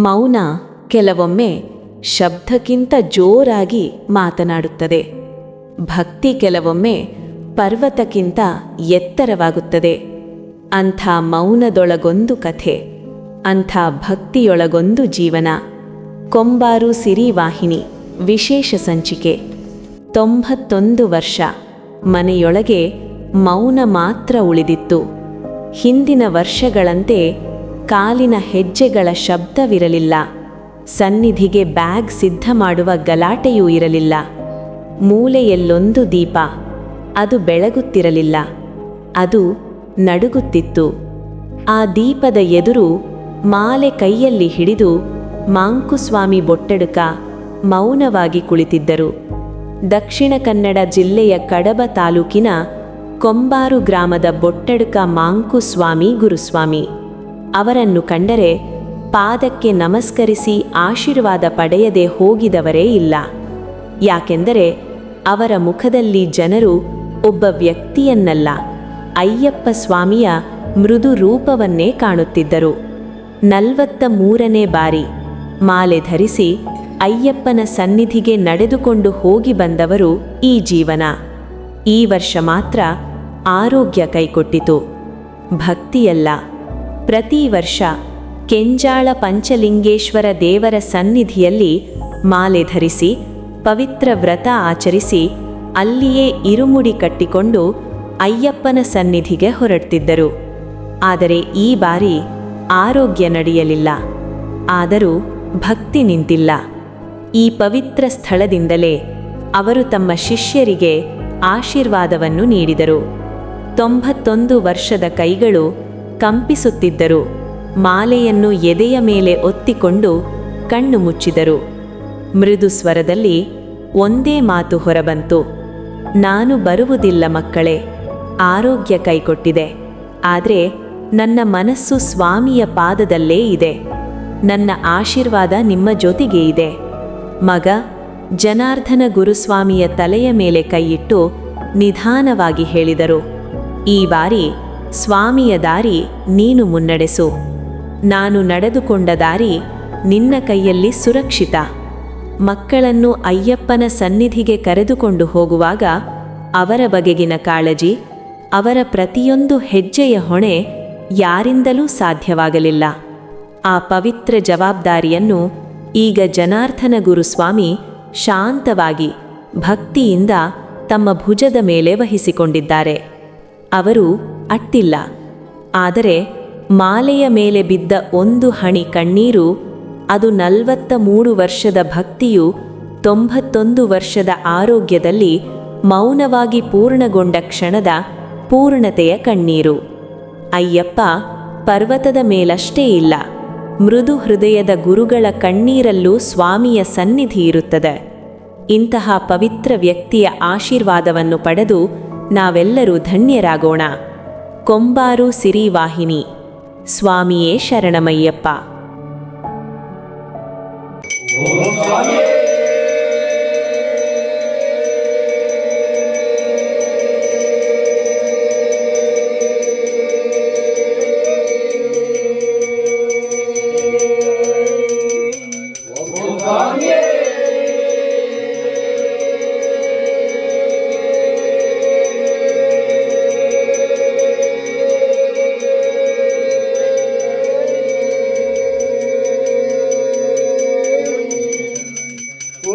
ಮೌನ ಕೆಲವೊಮ್ಮೆ ಶಬ್ದಕ್ಕಿಂತ ಜೋರಾಗಿ ಮಾತನಾಡುತ್ತದೆ. ಭಕ್ತಿ ಕೆಲವೊಮ್ಮೆ ಪರ್ವತಕ್ಕಿಂತ ಎತ್ತರವಾಗುತ್ತದೆ. ಅಂಥ ಮೌನದೊಳಗೊಂದು ಕಥೆ, ಅಂಥ ಭಕ್ತಿಯೊಳಗೊಂದು ಜೀವನ. ಕೊಂಬಾರು ಸಿರಿವಾಹಿನಿ ವಿಶೇಷ ಸಂಚಿಕೆ. ತೊಂಬತ್ತೊಂದು ವರ್ಷ, ಮನೆಯೊಳಗೆ ಮೌನ ಮಾತ್ರ ಉಳಿದಿತ್ತು. ಹಿಂದಿನ ವರ್ಷಗಳಂತೆ ಕಾಲಿನ ಹೆಜ್ಜೆಗಳ ಶಬ್ದವಿರಲಿಲ್ಲ. ಸನ್ನಿಧಿಗೆ ಬ್ಯಾಗ್ ಸಿದ್ಧ ಮಾಡುವ ಗಲಾಟೆಯೂ ಇರಲಿಲ್ಲ. ಮೂಲೆಯಲ್ಲೊಂದು ದೀಪ. ಅದು ಬೆಳಗುತ್ತಿರಲಿಲ್ಲ. ಅದು ನಡುಗುತ್ತಿತ್ತು. ಆ ದೀಪದ ಎದುರು ಮಾಲೆ ಕೈಯಲ್ಲಿ ಹಿಡಿದು ಮಾಂಕುಸ್ವಾಮಿ ಬೊಟ್ಟೆಡುಕ ಮೌನವಾಗಿ ಕುಳಿತಿದ್ದರು. ದಕ್ಷಿಣ ಕನ್ನಡ ಜಿಲ್ಲೆಯ ಕಡಬ ತಾಲೂಕಿನ ಕೊಂಬಾರು ಗ್ರಾಮದ ಬೊಟ್ಟೆಡುಕ ಮಾಂಕುಸ್ವಾಮಿ ಗುರುಸ್ವಾಮಿ. ಅವರನ್ನು ಕಂಡರೆ ಪಾದಕ್ಕೆ ನಮಸ್ಕರಿಸಿ ಆಶೀರ್ವಾದ ಪಡೆಯದೆ ಹೋಗಿದವರೇ ಇಲ್ಲ. ಯಾಕೆಂದರೆ ಅವರ ಮುಖದಲ್ಲಿ ಜನರು ಒಬ್ಬ ವ್ಯಕ್ತಿಯನ್ನಲ್ಲ, ಅಯ್ಯಪ್ಪ ಸ್ವಾಮಿಯ ಮೃದು ರೂಪವನ್ನೇ ಕಾಣುತ್ತಿದ್ದರು. ನಲ್ವತ್ತ ಮೂರನೇ ಬಾರಿ ಮಾಲೆ ಧರಿಸಿ ಅಯ್ಯಪ್ಪನ ಸನ್ನಿಧಿಗೆ ನಡೆದುಕೊಂಡು ಹೋಗಿ ಬಂದವರು ಈ ಜೀವನ. ಈ ವರ್ಷ ಮಾತ್ರ ಆರೋಗ್ಯ ಕೈಕೊಟ್ಟಿತು. ಭಕ್ತಿಯಲ್ಲ. ಪ್ರತಿ ವರ್ಷ ಕೆಂಜಾಳ ಪಂಚಲಿಂಗೇಶ್ವರ ದೇವರ ಸನ್ನಿಧಿಯಲ್ಲಿ ಮಾಲೆ ಧರಿಸಿ, ಪವಿತ್ರ ವ್ರತ ಆಚರಿಸಿ, ಅಲ್ಲಿಯೇ ಇರುಮುಡಿ ಕಟ್ಟಿಕೊಂಡು ಅಯ್ಯಪ್ಪನ ಸನ್ನಿಧಿಗೆ ಹೊರಡ್ತಿದ್ದರು. ಆದರೆ ಈ ಬಾರಿ ಆರೋಗ್ಯ ನಡೆಯಲಿಲ್ಲ. ಆದರೂ ಭಕ್ತಿ ನಿಂತಿಲ್ಲ. ಈ ಪವಿತ್ರ ಸ್ಥಳದಿಂದಲೇ ಅವರು ತಮ್ಮ ಶಿಷ್ಯರಿಗೆ ಆಶೀರ್ವಾದವನ್ನು ನೀಡಿದರು. ತೊಂಬತ್ತೊಂದು ವರ್ಷದ ಕೈಗಳು ಕಂಪಿಸುತ್ತಿದ್ದರು. ಮಾಲೆಯನ್ನು ಎದೆಯ ಮೇಲೆ ಒತ್ತಿಕೊಂಡು ಕಣ್ಣು ಮುಚ್ಚಿದರು. ಮೃದು ಸ್ವರದಲ್ಲಿ ಒಂದೇ ಮಾತು ಹೊರಬಂತು. ನಾನು ಬರುವುದಿಲ್ಲ ಮಕ್ಕಳೇ, ಆರೋಗ್ಯ ಕೈಕೊಟ್ಟಿದೆ. ಆದರೆ ನನ್ನ ಮನಸ್ಸು ಸ್ವಾಮಿಯ ಪಾದದಲ್ಲೇ ಇದೆ. ನನ್ನ ಆಶೀರ್ವಾದ ನಿಮ್ಮ ಜೊತೆಗೆ ಇದೆ. ಮಗ, ಜನಾರ್ದನ ಗುರುಸ್ವಾಮಿಯ ತಲೆಯ ಮೇಲೆ ಕೈಯಿಟ್ಟು ನಿಧಾನವಾಗಿ ಹೇಳಿದರು. ಈ ಬಾರಿ ಸ್ವಾಮಿಯ ದಾರಿ ನೀನು ಮುನ್ನಡೆಸು. ನಾನು ನಡೆದುಕೊಂಡ ದಾರಿ ನಿನ್ನ ಕೈಯಲ್ಲಿ ಸುರಕ್ಷಿತ. ಮಕ್ಕಳನ್ನು ಅಯ್ಯಪ್ಪನ ಸನ್ನಿಧಿಗೆ ಕರೆದುಕೊಂಡು ಹೋಗುವಾಗ ಅವರ ಬಗೆಗಿನ ಕಾಳಜಿ, ಅವರ ಪ್ರತಿಯೊಂದು ಹೆಜ್ಜೆಯ ಹೊಣೆ ಯಾರಿಂದಲೂ ಸಾಧ್ಯವಾಗಲಿಲ್ಲ. ಆ ಪವಿತ್ರ ಜವಾಬ್ದಾರಿಯನ್ನು ಈಗ ಜನಾರ್ಧನ ಗುರುಸ್ವಾಮಿ ಶಾಂತವಾಗಿ, ಭಕ್ತಿಯಿಂದ ತಮ್ಮ ಭುಜದ ಮೇಲೆ ವಹಿಸಿಕೊಂಡಿದ್ದಾರೆ. ಅವರು ಅಟ್ಟಿಲ್ಲ. ಆದರೆ ಮಾಲೆಯ ಮೇಲೆ ಬಿದ್ದ ಒಂದು ಹಣಿ ಕಣ್ಣೀರು, ಅದು ನಲವತ್ತ ಮೂರು ವರ್ಷದ ಭಕ್ತಿಯು, ತೊಂಬತ್ತೊಂದು ವರ್ಷದ ಆರೋಗ್ಯದಲ್ಲಿ ಮೌನವಾಗಿ ಪೂರ್ಣಗೊಂಡ ಕ್ಷಣದ ಪೂರ್ಣತೆಯ ಕಣ್ಣೀರು. ಅಯ್ಯಪ್ಪ, ಪರ್ವತದ ಮೇಲಷ್ಟೇ ಇಲ್ಲ. ಮೃದು ಹೃದಯದ ಗುರುಗಳ ಕಣ್ಣೀರಲ್ಲೂ ಸ್ವಾಮಿಯ ಸನ್ನಿಧಿ ಇರುತ್ತದೆ. ಇಂತಹ ಪವಿತ್ರ ವ್ಯಕ್ತಿಯ ಆಶೀರ್ವಾದವನ್ನು ಪಡೆದು ನಾವೆಲ್ಲರೂ ಧನ್ಯರಾಗೋಣ. ಕೊಂಬಾರು ಸಿರಿವಾಹಿನಿ ಸ್ವಾಮಿಯೇ ಶರಣಮಯ್ಯಪ್ಪ. ಓಂ